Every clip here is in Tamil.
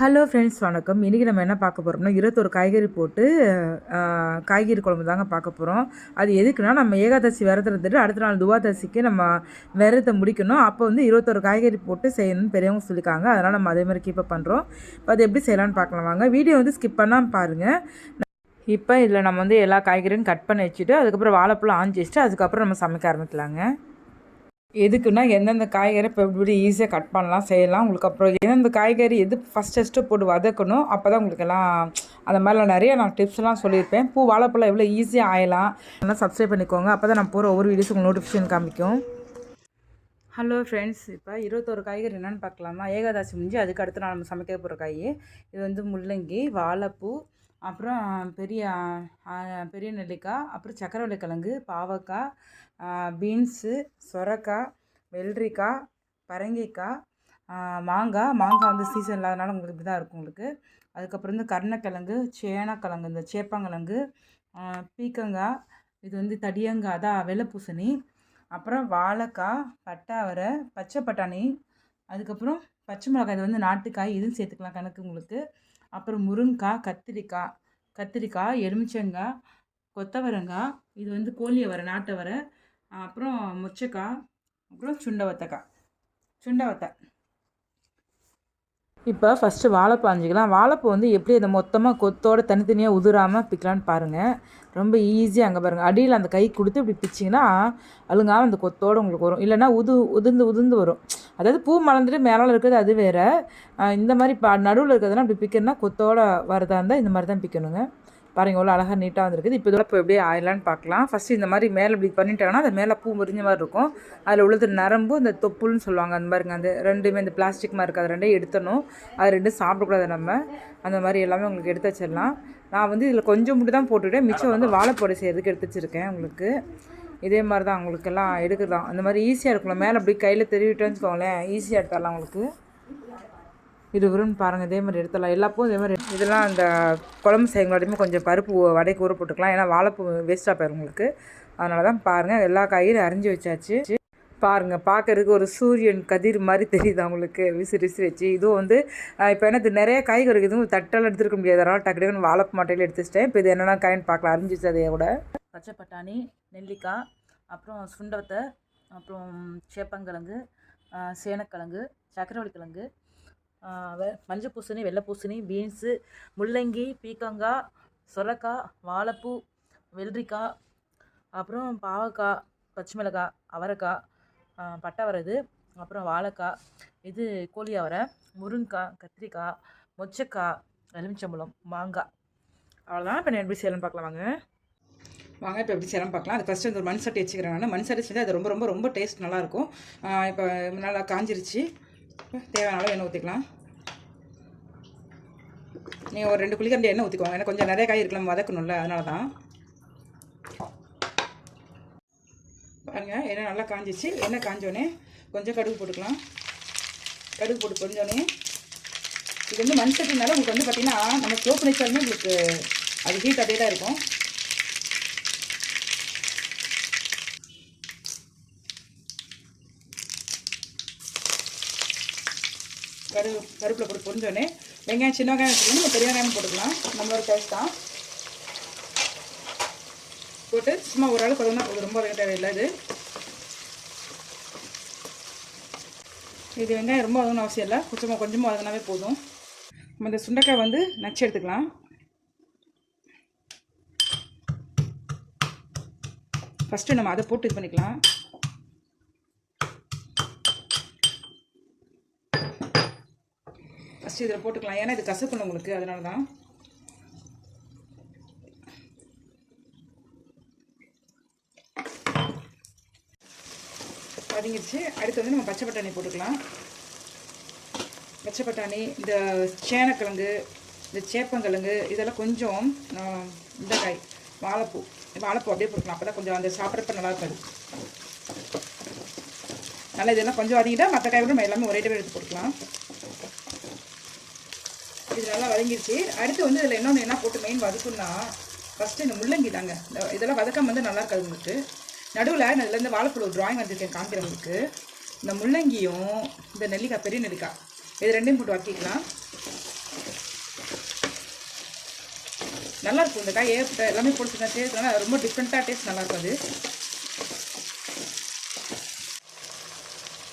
ஹலோ ஃப்ரெண்ட்ஸ் வணக்கம். இன்றைக்கி நம்ம என்ன பார்க்க போகிறோம்னா இருபத்தொரு காய்கறி போட்டு காய்கறி குழம்பு தாங்க பார்க்க போகிறோம் அது எதுக்குன்னா நம்ம ஏகாதசி விரதம் இருந்துட்டு அடுத்த நாள் துவாதசிக்கு நம்ம விரதத்தை முடிக்கணும். அப்போ வந்து இருபத்தொரு காய்கறி போட்டு செய்யணும்னு பெரியவங்க சொல்லியிருக்காங்க. அதனால் நம்ம அதே மாதிரி கீப்பப் பண்ணுறோம் இப்போ அது எப்படி செய்யலான்னு பார்க்கலாம் வாங்க. வீடியோ வந்து ஸ்கிப் பண்ணால் பாருங்கள் இப்போ இதில் நம்ம வந்து எல்லா காய்கறியும் கட் பண்ணி வச்சுட்டு அதுக்கப்புறம் வாழைப்பழம் ஆஞ்சி வச்சுட்டு அதுக்கப்புறம் நம்ம சமைக்க ஆரம்பிக்கலாங்க. எதுக்குன்னா எந்தெந்த காய்கறி இப்போ இப்படி ஈஸியாக கட் பண்ணலாம் செய்யலாம் உங்களுக்கு அப்புறம் எந்தெந்த காய்கறி எது ஃபஸ்ட் ஃபஸ்ட்டு போட்டு வதக்கணும் அப்போ தான் உங்களுக்கு எல்லாம் அந்த மாதிரிலாம் நிறைய நான் டிப்ஸ்லாம் சொல்லியிருப்பேன். பூ வாழைப்பழம் எவ்வளோ ஈஸியாக ஆயலாம் அதெல்லாம் சப்ஸ்கிரைப் பண்ணிக்கோங்க. அப்போ தான் நான் போகிற ஒவ்வொரு வீடியோஸ் உங்களுக்கு நோட்டிஃபிகேஷன் காமிக்கும். ஹலோ ஃப்ரெண்ட்ஸ் இப்போ இருபத்தோரு காய்கறி என்னென்னு பார்க்கலாமா? ஏகாதாசி முடிஞ்சு அதுக்கு அடுத்து நான் நம்ம சமைக்க போகிற காய் இது வந்து முள்ளங்கி வாழைப்பூ அப்புறம் பெரிய பெரிய நெல்லிக்காய் அப்புறம் சக்கரவள்ளி கிழங்கு பாவக்காய் பீன்ஸு சொரக்காய் வெள்ளரிக்காய் பரங்கிக்காய் மாங்காய். மாங்காய் வந்து சீசன் இல்லாதனால உங்களுக்கு இப்படி தான் இருக்கும் உங்களுக்கு. அதுக்கப்புறம் வந்து கருணக்கிழங்கு சேனக்கிழங்கு இந்த சேப்பங்கிழங்கு பீக்கங்காய் இது வந்து தடியங்காய் அதான் வெள்ளை பூசணி அப்புறம் வாழைக்காய் பட்டாவரை பச்சை பட்டாணி. அதுக்கப்புறம் பச்சை மிளகாய் இது வந்து நாட்டுக்காய் இதுவும் சேர்த்துக்கலாம் கணக்கு உங்களுக்கு. அப்புறம் முருங்கைக்காய் கத்திரிக்காய் கத்திரிக்காய் எலுமிச்சங்காய் கொத்தவரங்காய் இது வந்து கோழியை வர நாட்டை வர அப்புறம் முச்சக்காய் அப்புறம் சுண்டவத்தக்காய் சுண்டவத்தை. இப்போ ஃபஸ்ட்டு வாழைப்பூ அஞ்சிக்கலாம் வாழைப்பூ வந்து எப்படி அதை மொத்தமாக கொத்தோட தனித்தனியாக உதிராமல் பிக்கலான்னு பாருங்கள் ரொம்ப ஈஸியாக அங்கே பாருங்கள் அடியில் அந்த கை கொடுத்து இப்படி பிச்சிங்கன்னா அழுங்காமல் அந்த கொத்தோடு உங்களுக்கு வரும். இல்லைன்னா உது உதிர்ந்து உதிர்ந்து வரும். அதாவது பூ மலர்ந்துட்டு மேலால் இருக்கிறது அது வேறு. இந்த மாதிரி இப்போ நடுவில் இருக்கிறதுனா இப்படி பிக்கணும்னா கொத்தோட வரதா இருந்தால் இந்த மாதிரி தான் பிக்கணுங்க. பாருங்க எவ்வளோ அழகாக நீட்டாக வந்திருக்குது. இப்போ இதோட இப்போ எப்படியே ஆயிலான்னு பார்க்கலாம். ஃபஸ்ட்டு இந்த மாதிரி மேலே இப்படி பண்ணிட்டாங்கன்னா அது மேலே பூ முறிஞ்ச மாதிரி இருக்கும். அதில் உள்ளது நரம்பு இந்த தொப்புள்னு சொல்லுவாங்க அந்த மாதிரிங்க அந்த ரெண்டுமே இந்த பிளாஸ்டிக் மாதிரி இருக்குது அது ரெண்டையும் எடுத்தணும் அது ரெண்டும் சாப்பிடக்கூடாது நம்ம. அந்த மாதிரி எல்லாமே உங்களுக்கு எடுத்து வச்சிடலாம். நான் வந்து இதில் கொஞ்சம் மட்டும் தான் போட்டுவிட்டேன் மிச்சம் வந்து வாழைப்பொடி செய்கிறதுக்கு எடுத்து வச்சுருக்கேன் உங்களுக்கு? இதே மாதிரி தான் உங்களுக்கெல்லாம் எடுக்கிறதான் அந்த மாதிரி ஈஸியாக இருக்கும்ல மேலே அப்படி கையில் தெரிவிட்டேன்னு வச்சுக்கோங்களேன் ஈஸியாக எடுத்துடலாம் உங்களுக்கு. இது வரும்னு பாருங்கள் இதே மாதிரி எடுத்துடலாம். எல்லா பூவும் இதே மாதிரி இதெல்லாம் அந்த குழம்பு செய்யும்போதுமே கொஞ்சம் பருப்பு வடைக்கு ஊற போட்டுக்கலாம். ஏன்னா வாழைப்பூ வேஸ்ட்டாக போயிடும் உங்களுக்கு. அதனால தான் பாருங்கள் எல்லா காயும் அரிஞ்சு வச்சாச்சு. பாருங்கள் பார்க்கறதுக்கு ஒரு சூரியன் கதிர் மாதிரி தெரியுது அவங்களுக்கு. விசிறி விசிறி வச்சு. இதுவும் வந்து இப்போ என்ன இது நிறைய காய்கறி இதுவும் தட்டால் எடுத்துருக்க முடியாது. அதனால் டக்கு டக்குன்னு வாழைப்பு மாட்டையில் எடுத்து வச்சிட்டேன் இப்போ இது என்னென்ன காயின்னு பார்க்கலாம். அரிஞ்சு வச்சதையே கூட. பச்சை பட்டாணி நெல்லிக்காய் அப்புறம் சுண்டவத்தை அப்புறம் சேப்பங்கிழங்கு சேனக்கிழங்கு சக்கரவள்ளி கிழங்கு மஞ்சள் பூசணி வெள்ளை பூசணி பீன்ஸு முள்ளங்கி பீக்கங்காய் சுரக்காய் வாழைப்பூ வெள்ளரிக்காய் அப்புறம் பாவக்காய் பச்சை மிளகாய் அவரைக்காய் ஆ, பட்டை இது அப்புறம் வாழைக்காய் இது கோழி அவரை முருங்கைக்காய் கத்திரிக்காய் மொச்சக்காய் எலுமிச்சம்பழம் மாங்காய். அவ்வளோதான் இப்போ நான் எப்படி செய்யலாம்னு பார்க்கலாம் வாங்க. வாங்க இப்போ எப்படி செய்யலாம் பார்க்கலாம். அது ஃபஸ்ட்டு இந்த ஒரு மண் சட்டி வச்சுக்கிறேன் நான் மண் சட்டி செஞ்சால் அது ரொம்ப ரொம்ப ரொம்ப டேஸ்ட் நல்லாயிருக்கும் இப்போ நல்லா காஞ்சிருச்சு. தேவையான அளவு எண்ணெய் ஊற்றிக்கலாம் நீங்கள் ஒரு ரெண்டு குளிக்கரண்டி எண்ணெய் ஊற்றிக்கோங்க ஏன்னா கொஞ்சம் நிறைய காய் இருக்கலாம் வதக்கணும்ல அதனால தான் பாருங்கள் எண்ணெய் நல்லா காஞ்சிச்சு. எண்ணெய் காஞ்சோடனே கொஞ்சம் கடுகு போட்டுக்கலாம். கடுகு போட்டு கொஞ்சோடனே இது வந்து மண் சட்டினால உங்களுக்கு வந்து பார்த்தீங்கன்னா நம்ம சோப்பு பண்ணி உங்களுக்கு அது ஹீட் அதே தான் இருக்கும். கரு கருப்பில் போட்டு பொரிஞ்சோடனே வெங்காயம் சின்ன வெங்காயம் வச்சுக்கணும் நம்ம பெரிய வெங்காயம் போட்டுக்கலாம். நம்மளோட டேஸ்ட் தான். போட்டு சும்மா ஒரு அளவுக்கு வதங்கினா போதும். ரொம்ப வதங்க தேவையில்லை இது. இது வெங்காயம் ரொம்ப வதங்கணும் அவசியம் இல்லை. கொஞ்சமாக கொஞ்சமாக வதங்கினாவே போதும். நம்ம இந்த சுண்டைக்காய் வந்து நச்சு எடுத்துக்கலாம். ஃபஸ்ட்டு நம்ம அதை போட்டு இது பண்ணிக்கலாம். ஃபஸ்ட்டு இதில் போட்டுக்கலாம். ஏன்னா இது கசக்கணும் உங்களுக்கு அதனால தான் வதங்கிடுச்சு அடுத்து வந்து நம்ம பச்சை பட்டாணி போட்டுக்கலாம். பச்சை பட்டாணி இந்த சேனக்கிழங்கு இந்த சேப்பங்கிழங்கு இதெல்லாம் கொஞ்சம் இந்த காய் வாழைப்பூ வாழைப்பூ அப்படியே போட்டுக்கலாம். அப்போ தான் கொஞ்சம் அந்த சாப்பிட்றப்ப நல்லா இருக்காது. நல்லா இதெல்லாம் கொஞ்சம் வதங்கிட்டா மற்ற காய் கூட நம்ம எல்லாமே ஒரே டைம் எடுத்து போட்டுக்கலாம். நல்லா வதங்கிடுச்சு அடுத்து வந்து இதில் இன்னொன்று என்ன போட்டு மெயின் வதக்குன்னா ஃபஸ்ட்டு இந்த முள்ளங்கி தாங்க. இதெல்லாம் வதக்காம வந்து நல்லா உங்களுக்கு. நடுவில் நான் இதுலேருந்து வாழைப்பழ ட்ராயிங் வந்திருக்கேன் காமிக்கிறவங்களுக்கு இந்த முள்ளங்கியும் இந்த நெல்லிக்காய் பெரிய நெல்லிக்காய். இது ரெண்டையும் போட்டு வதக்கிக்கலாம். நல்லாயிருக்கும் இந்த காய். ஏற்பட்ட எல்லாமே போட்டு தான் சேர்த்துனா ரொம்ப டிஃப்ரெண்ட்டாக டேஸ்ட் நல்லாயிருக்கும் அது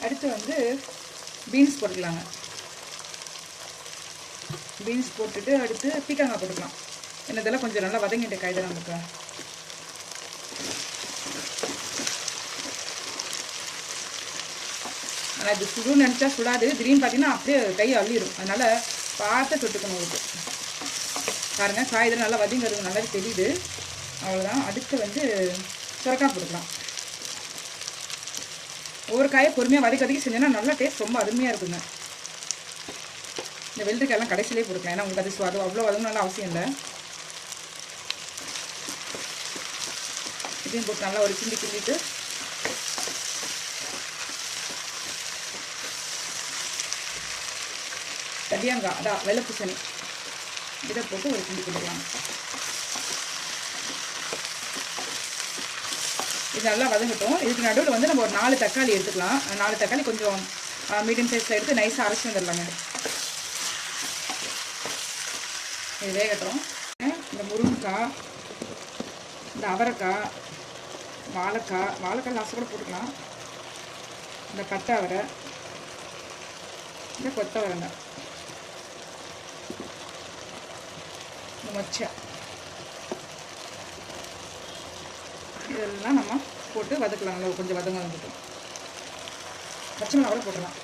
அடுத்து வந்து பீன்ஸ் போட்டுக்கலாங்க. பீன்ஸ் போட்டுட்டு அடுத்து பீக்கங்காய் போட்டுக்கலாம். என்ன இதெல்லாம் கொஞ்சம் நல்லா வதங்கிட்டு காய் தான் நமக்கு. ஆனால் இது சுடுன்னு நினச்சா சுடாது. திடீர்னு பார்த்தீங்கன்னா அப்படியே கை அள்ளிடும் அதனால் பார்த்து தொட்டுக்கணும் உங்களுக்கு. பாருங்க காய் இதெல்லாம் நல்லா வதங்கிறது நல்லாவே தெரியுது. அவ்வளோதான் அடுத்து வந்து சுரக்காய் போட்டுக்கலாம். ஒவ்வொரு காயை பொறுமையாக வதக்கி வதக்கி செஞ்சோன்னா நல்லா டேஸ்ட் ரொம்ப அருமையாக இருக்குங்க. இந்த வெள்ளரிக்காயெல்லாம் கடைசியிலே கொடுக்கலாம் ஏன்னா உங்களுக்கு அது சுவாது அவ்வளோ வதங்கணும்னு அவசியம் இல்லை. இதையும் போட்டு நல்லா ஒரு கிண்டி கிண்டிட்டு. கடியாங்காய் அதான் வெள்ளை பூசணி இதை போட்டு ஒரு கிண்டி கிண்டிக்கலாம் இது நல்லா வதங்கட்டும். இதுக்கு நடுவில் வந்து நம்ம ஒரு நாலு தக்காளி எடுத்துக்கலாம். நாலு தக்காளி கொஞ்சம் மீடியம் சைஸில் எடுத்து நைஸாக அரைச்சி வந்துடலாங்க. இது வேகட்டும் இந்த முருங்கைக்காய் இந்த அவரைக்காய் வாழைக்காய் வாழைக்காய் லாஸ்ட் கூட போட்டுக்கலாம். இந்த பட்டை அவரை இந்த கொத்தவரங்க இந்த மொச்சை. இதெல்லாம் நம்ம போட்டு வதக்கலாம் கொஞ்சம் வதங்க வந்துட்டோம் பச்சை மிளகாவில் போட்டுடலாம்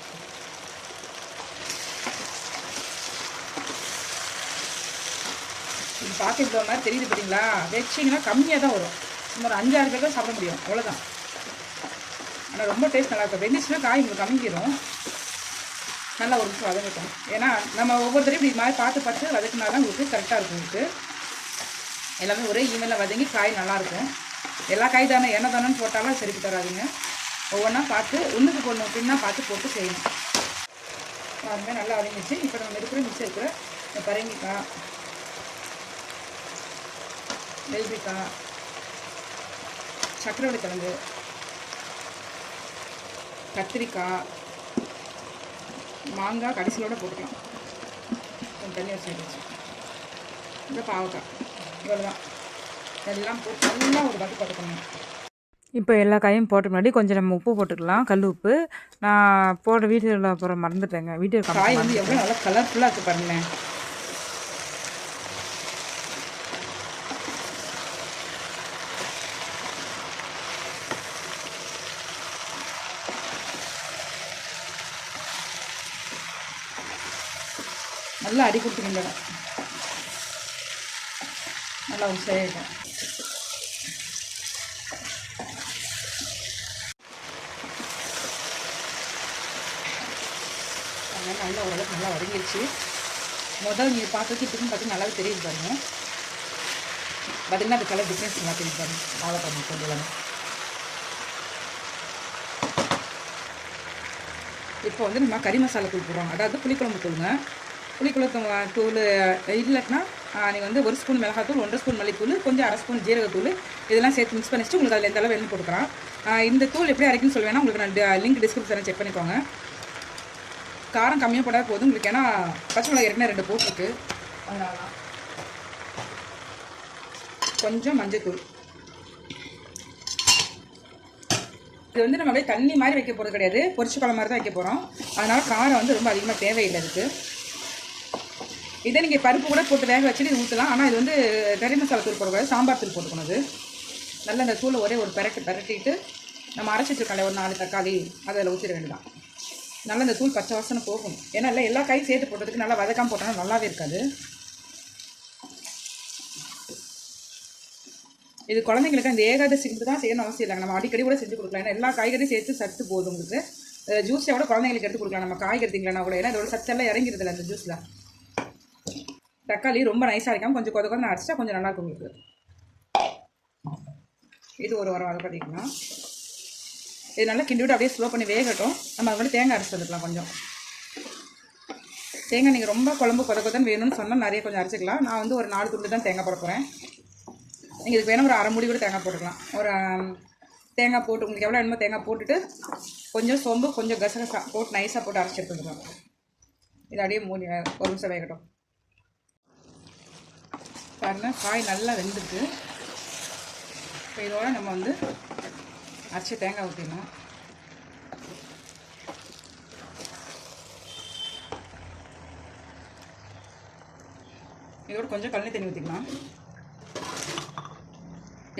இது பார்க்க இவ்வளோ மாதிரி தெரியுது பார்த்தீங்களா? வச்சிங்கன்னா கம்மியாக தான் வரும். சும்மா ஒரு அஞ்சாறு பேர் தான் சாப்பிட முடியும். அவ்வளோதான் ஆனால் ரொம்ப டேஸ்ட் நல்லா இருக்கும். வெந்துச்சுன்னா காய் உங்களுக்கு கம்மிக்கிறோம் நல்லா ஒரு நிமிஷம் வதங்கட்டும். ஏன்னா நம்ம ஒவ்வொருத்தரையும் இப்படி மாதிரி பார்த்து பார்த்து வதக்கினா தான் உங்களுக்கு கரெக்டாக இருக்கும் உங்களுக்கு. எல்லாமே ஒரே ஈமெயிலில் வதங்கி காய் நல்லாயிருக்கும் எல்லா காய் தானே என்ன தானேன்னு போட்டாலும் சரிக்கு தராதுங்க. ஒவ்வொன்றா பார்த்து ஒன்றுக்கு போடணும் அப்படின்னா பார்த்து போட்டு செய்யணும். பாருங்க நல்லா வதங்கிச்சு இப்போ நம்ம இருக்கிற மிச்சம் இருக்கிற பரங்கிக்காய் வெள்ளரிக்காய் சக்கரவள்ளி கிழங்கு கத்திரிக்காய் மாங்காய் கடைசியோட போட்டுக்கலாம். கொஞ்சம் தண்ணி வச்சு வச்சு இந்த பாவக்காய். இவ்வளோதான் எல்லாம் போட்டு நல்லா ஒரு பத்து பத்துக்கணும் இப்போ எல்லா காயும் போட்ட முன்னாடி கொஞ்சம் நம்ம உப்பு போட்டுக்கலாம். கல் உப்பு. நான் போட வீட்டில் அப்புறம் மறந்துட்டேங்க. வீட்டில் காய் வந்து எவ்வளோ நல்லா கலர்ஃபுல்லாக இருக்குது பாருங்களேன். நல்லா அடி கொடுத்துக்கின்றன நல்லா ஒரு செய்யட்டும் அதனால நல்லா ஓரளவுக்கு நல்லா வதங்கிருச்சு. முதல் நீங்கள் பார்த்துட்டு இப்படின்னு பார்த்து நல்லாவே தெரியுது பாருங்க. பார்த்தீங்கன்னா அது கலர் டிஃப்ரென்ஸ் நல்லா தெரியுது பாருங்க. வாழைப்பழம் கொஞ்சம் எல்லாமே இப்போ வந்து நம்ம கறி மசாலா தூள் போடுறோம். அதாவது புளிக்குழம்பு தூளுங்க. புளிக்குழம்பு தூள் இல்லைன்னா நீங்கள் வந்து ஒரு ஸ்பூன் மிளகாத்தூள் ஒன்றரை ஸ்பூன் மல்லித்தூள் கொஞ்சம் அரை ஸ்பூன் ஜீரகத்தூள் இதெல்லாம் சேர்த்து மிக்ஸ் பண்ணிட்டு உங்களுக்கு அதில் எந்த அளவு வேணும் இந்த தூள் எப்படி அரைக்குன்னு சொல்லுவேன்னா உங்களுக்கு நான் லிங்க் டிஸ்கிரிப்ஷனில் செக் பண்ணிக்கோங்க. காரம் கம்மியாக போட போதும். உங்களுக்கு ஏன்னா பச்சை மிளகாய் ஏற்கனவே ரெண்டு போட்டிருக்கு. அதனால கொஞ்சம் மஞ்சத்தூள் இது வந்து நம்ம அப்படியே தண்ணி மாதிரி வைக்க போகிறது கிடையாது. பொரிச்சு குழம்பு மாதிரி தான் வைக்க போகிறோம் அதனால் காரம் வந்து ரொம்ப அதிகமாக தேவையில்லை இருக்குது இதே நீங்கள் பருப்பு கூட போட்டு வேக வச்சுட்டு இது ஊற்றலாம் ஆனால் இது வந்து கறி மசாலா தூள் போடக்கூடாது. சாம்பார் தூள் போட்டுக்கணும் அது நல்லா இந்த தூளை ஒரே ஒரு பெரட்டு பெரட்டிட்டு நம்ம அரைச்சிட்டுருக்கோம்ல ஒரு நாலு தக்காளி அதில் ஊற்றிட வேண்டியதான் நல்லா இந்த தூள் பச்சை வாசனை போகும். ஏன்னா இல்லை எல்லா காயும் சேர்த்து போட்டதுக்கு நல்லா வதக்காமல் போட்டோம்னா நல்லாவே இருக்காது. இது குழந்தைங்களுக்கு அந்த ஏகாதசிக்கு தான் செய்யணும் அவசியம் இல்லைங்க நம்ம அடிக்கடி கூட செஞ்சு கொடுக்கலாம். ஏன்னா எல்லா காய்கறியும் சேர்த்து சத்து போதும் உங்களுக்கு. ஜூஸை விட குழந்தைங்களுக்கு எடுத்து கொடுக்கலாம். நம்ம காய்கறி திங்களா கூட. ஏன்னா இதோட சத்தெல்லாம் இறங்கிடுதில்ல அந்த ஜூஸில் தக்காளி ரொம்ப நைஸாக இருக்காமல் கொஞ்சம் கொத கொதம் அரைச்சா கொஞ்சம் நல்லாயிருக்கும் உங்களுக்கு. இது ஒரு வாரம் அதை பண்ணிக்கலாம். இது நல்லா கிண்டி விட்டு அப்படியே ஸ்லோ பண்ணி வேகட்டும். நம்ம அது கூட தேங்காய் அரைச்சி வந்துக்கலாம் கொஞ்சம். தேங்காய் நீங்கள் ரொம்ப குழம்பு கொத கொதன்னு வேணும்னு சொன்னால் நிறைய கொஞ்சம் அரைச்சிக்கலாம். நான் வந்து ஒரு நாலு துண்டு தான் தேங்காய் போட போகிறேன் நீங்கள் இதுக்கு வேணும் ஒரு அரை மூடி கூட தேங்காய் போட்டுக்கலாம். ஒரு தேங்காய் போட்டு உங்களுக்கு எவ்வளோ வேணுமோ தேங்காய் போட்டுட்டு கொஞ்சம் சோம்பு கொஞ்சம் கசகசா போட்டு நைஸாக போட்டு அரைச்சி எடுத்துக்கலாம். இது அப்படியே மூணு ஒரு நிமிஷம் வேகட்டும். பாருங்கள் காய் நல்லா வெந்துருக்கு. இப்போ இதோட நம்ம வந்து அரைச்சி தேங்காய் ஊற்றிடலாம் இதோட கொஞ்சம் கழனி தண்ணி ஊற்றிக்கலாம்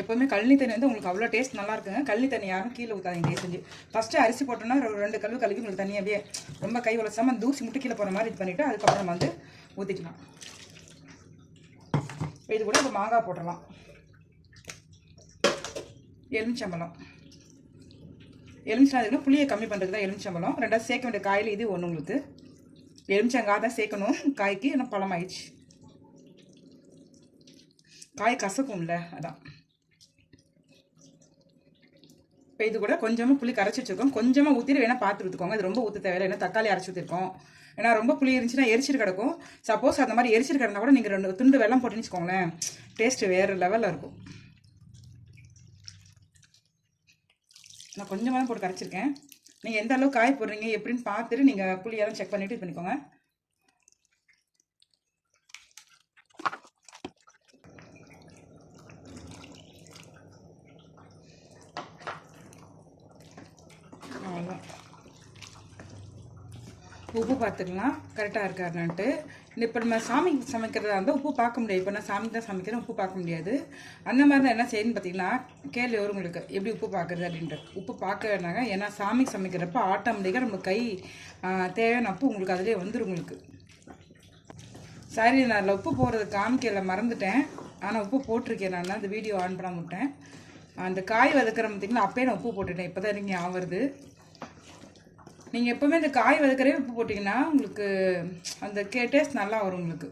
எப்போவுமே கழனி தண்ணி வந்து உங்களுக்கு அவ்வளோ டேஸ்ட் நல்லா இருக்குங்க. கழனி தண்ணி யாரும் கீழே ஊற்றாதீங்க தயவு செஞ்சு. ஃபஸ்ட்டு அரிசி போட்டோன்னா ரெண்டு கழுவு கழுவி உங்களுக்கு தண்ணி அப்படியே ரொம்ப கை உழைச்சாம தூசி முட்டு கீழே போகிற மாதிரி இது பண்ணிவிட்டு அதுக்கப்புறம் நம்ம வந்து ஊற்றிக்கலாம் இது கூட இப்போ மாங்காய் போட்டுடலாம். எலுமிச்சம்பழம். எலுமிச்சம்பழம் அதுக்கு புளியை கம்மி பண்ணுறதுக்கு தான் எலுமிச்சம்பழம். ரெண்டாவது சேர்க்க வேண்டிய காயில் இது ஒன்று உங்களுக்கு. எலுமிச்சங்காய் தான் சேர்க்கணும். காய்க்கு ஏன்னா பழம் ஆயிடுச்சு காய் கசக்கும்ல அதான். இப்போ இது கூட கொஞ்சமாக புளி கரைச்சி வச்சுருக்கோம் கொஞ்சமாக ஊற்றிட்டு வேணால் பார்த்து ஊற்றுக்கோங்க இது ரொம்ப ஊற்ற தேவையில்லை. ஏன்னா தக்காளி அரைச்சி ஊற்றிருக்கோம் ஏன்னா ரொம்ப புளி இருந்துச்சுன்னா எரிச்சிட்டு கிடக்கும். சப்போஸ் அந்த மாதிரி எரிச்சிட்டு கிடந்தா கூட நீங்கள் ரெண்டு துண்டு வெள்ளம் போட்டுன்னு வச்சுக்கோங்களேன். டேஸ்ட்டு வேறு லெவலில் இருக்கும். நான் கொஞ்சமாக தான் போட்டு கரைச்சிருக்கேன். நீங்கள் எந்த அளவுக்கு காய் போடுறீங்க எப்படின்னு பார்த்துட்டு நீங்கள் புளியெல்லாம் செக் பண்ணிவிட்டு இது பண்ணிக்கோங்க அவ்வளோதான் உப்பு பார்த்துக்கலாம் கரெக்டாக இருக்காருன்ட்டு இப்போ நம்ம சாமி சமைக்கிறதா இருந்தால் உப்பு பார்க்க முடியாது. இப்போ நான் சாமி தான் சமைக்கிறேன் உப்பு பார்க்க முடியாது. அந்த மாதிரி தான் என்ன செய்யணும்னு பார்த்தீங்கன்னா கேள்வி வரும் உங்களுக்கு. எப்படி உப்பு பார்க்குறது அப்படின்ட்டு. உப்பு பார்க்கறதுனாங்க ஏன்னா சாமி சமைக்கிறப்ப ஆட்டோமேட்டிக்காக நம்ம கை தேவையான உப்பு உங்களுக்கு அதிலே வந்துடும் உங்களுக்கு. சரி நான் அதில் உப்பு போடுறது காமிக்கல மறந்துட்டேன். ஆனால் உப்பு போட்டிருக்கேன். நான் அந்த வீடியோ ஆன் பண்ண விட்டேன் அந்த காய் வதக்கிற பார்த்தீங்கன்னா அப்பயே நான் உப்பு போட்டுட்டேன். இப்போ தான் எனக்கு ஞாபகம் வருது. நீங்கள் எப்போவுமே இந்த காய் வதக்கறே உப்பு போட்டிங்கன்னா உங்களுக்கு அந்த கே டேஸ்ட் நல்லா வரும் உங்களுக்கு.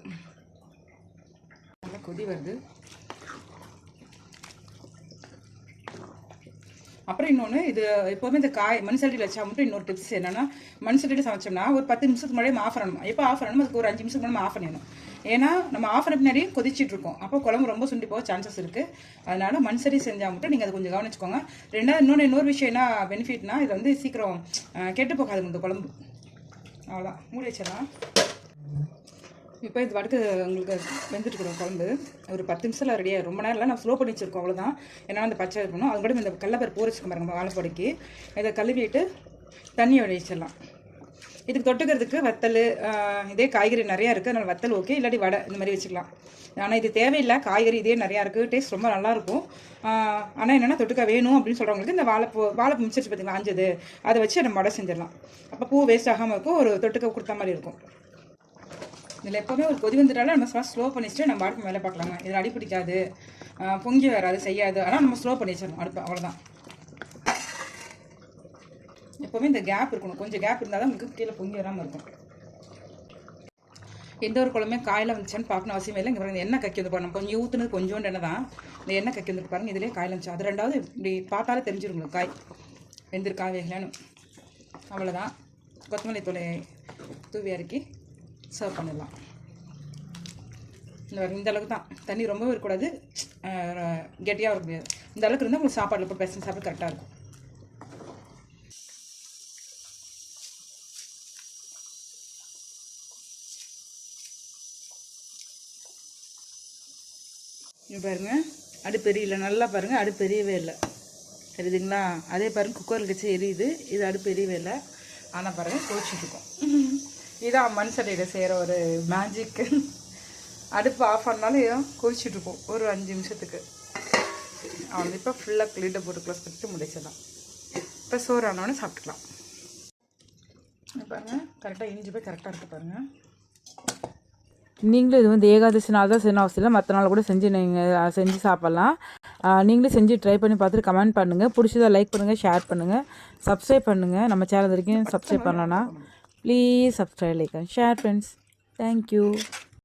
நல்லா கொதி வருது. அப்புறம் இன்னொன்று இது எப்போவுமே இந்த காய் மண் சட்டியில் வச்சா மட்டும் இன்னொரு டிப்ஸ் என்னன்னா மண் சட்டியில் சமைச்சோம்னா ஒரு பத்து நிமிஷத்துக்கு முன்னாடியே ஆஃப் பண்ணணும். எப்போ ஆஃப் பண்ணணும் அதுக்கு ஒரு அஞ்சு நிமிஷத்துக்கு முன்னாடி ஆஃப் பண்ணணும் ஏன்னா நம்ம ஆஃப் பண்ண பின்னாடி இருக்கோம். அப்போ குழம்பு ரொம்ப சுண்டி போக சான்சஸ் இருக்குது அதனால மண் சட்டி செஞ்சால் மட்டும் நீங்கள் அதை கொஞ்சம் கவனிச்சுக்கோங்க. ரெண்டாவது இன்னொன்று இன்னொரு விஷயம் என்ன பெனிஃபிட்னா இது வந்து சீக்கிரம் கெட்டு போகாது இந்த குழம்பு. அவ்வளோதான் மூடி வச்சிடலாம். இப்போ இது வடக்கு உங்களுக்கு வெந்துட்டு குழம்பு ஒரு பத்து நிமிஷத்தில் ரெடியாக ரொம்ப நேரம் இல்லை நான் ஸ்லோ பண்ணி வச்சுருக்கோம் அவ்வளோதான் ஏன்னா அந்த பச்சை இருக்கணும். அது கூட இந்த கடலப்பருப்பு ஊறிச்சுக்க பாருங்க வாழைப்பொடிக்கு. இதை கழுவிட்டு தண்ணியை வடிச்சிடலாம் இதுக்கு தொட்டுக்கிறதுக்கு வத்தல் இதே காய்கறி நிறையா இருக்குது அதனால் வத்தல் ஓகே இல்லாட்டி வடை இந்த மாதிரி வச்சுக்கலாம். ஆனால் இது தேவையில்லை. காய்கறி இதே நிறையா இருக்குது டேஸ்ட் ரொம்ப நல்லாயிருக்கும் ஆனால் என்னென்னா தொட்டுக்க வேணும் அப்படின்னு சொல்கிறவங்களுக்கு இந்த வாழைப்பூ வாழைப்பூ மிச்சிருச்சு பார்த்தீங்களா அஞ்சது அதை வச்சு நம்ம வடை செஞ்சிடலாம். அப்போ பூ வேஸ்ட் ஆகாமல் இருக்கும். ஒரு தொட்டுக்க கொடுத்த மாதிரி இருக்கும். இதில் எப்போவுமே ஒரு கொதி வந்துட்டாலும் நம்ம ஃபஸ்ட் ஸ்லோ பண்ணிச்சுட்டு நம்ம அடுப்பு மேலே பார்க்கலாங்க. இதில் அடி பிடிக்காது. பொங்கி வராது செய்யாது. ஆனால் நம்ம ஸ்லோ பண்ணி வச்சிடணும் அடுப்பு. அவ்வளோதான் எப்போவுமே இந்த கேப் இருக்கணும். கொஞ்சம் கேப் இருந்தால் தான் உங்களுக்கு கீழே பொங்கி வராமல் இருக்கும். எந்த ஒரு குழம்புமே காயில் வந்துச்சான்னு பார்க்கணும் அவசியம் இல்லை. இங்கே பாருங்கள் எண்ணெய் கக்கி வந்து பாருங்க. கொஞ்சம் ஊற்றுனது கொஞ்சோண்டு எண்ணெய் தான். இந்த எண்ணெய் கக்கி வந்து பாருங்கள் இதிலே காயில் வந்துச்சு அது ரெண்டாவது இப்படி பார்த்தாலே தெரிஞ்சிரும் காய். வெந்திருக்கா வேகலான்னு அவ்வளோதான் கொத்தமல்லி தூளை தூவி இறக்கி சர்வ் பண்ணிடலாம். இந்த இந்த அளவுக்கு தான். தண்ணி ரொம்பவும் இருக்கக்கூடாது. கெட்டியாக இருக்க முடியாது. இந்த அளவுக்கு இருந்தால் உங்களுக்கு சாப்பாடு இப்போ பெசன் சாப்பிட கரெக்டாக இருக்கும். பாருங்கள் பாருங்க அடுப்பு எரியல. நல்லா பாருங்கள் அடுப்பு எரியவே இல்லை. தெரியுதுங்களா அதே பாருங்கள் குக்கரில் வச்சு எரியுது. இது அடுப்பு எரியவே இல்லை. ஆனால் பாருங்கள் கொதிச்சுட்டு இதான் மண் சட்டையில் செய்கிற ஒரு மேஜிக் அடுப்பு ஆஃப் பண்ணாலும் கொதிச்சுட்டு இருக்கும். ஒரு அஞ்சு நிமிஷத்துக்கு. அவன் இப்போ ஃபுல்லாக கிளீட்டை போட்டு க்ளோஸ் பண்ணிட்டு முடிச்சிடலாம். இப்போ சோறு ஆனோடனே சாப்பிட்டுக்கலாம். பாருங்க கரெக்டாக இஞ்சி போய் கரெக்டாக இருக்கு பாருங்கள் நீங்களும் இது வந்து ஏகாதசி நாள் தான் செய்யணும் அவசியம் இல்லை. மற்ற நாள் கூட செஞ்சு நீங்கள் செஞ்சு சாப்பிட்லாம். நீங்களும் செஞ்சு ட்ரை பண்ணி பார்த்துட்டு கமெண்ட் பண்ணுங்கள் பிடிச்சதா லைக் பண்ணுங்கள் ஷேர் பண்ணுங்கள் சப்ஸ்கிரைப் பண்ணுங்கள் நம்ம சேனல் வரைக்கும் சப்ஸ்கிரைப் பண்ணலன்னா please subscribe like share friends thank you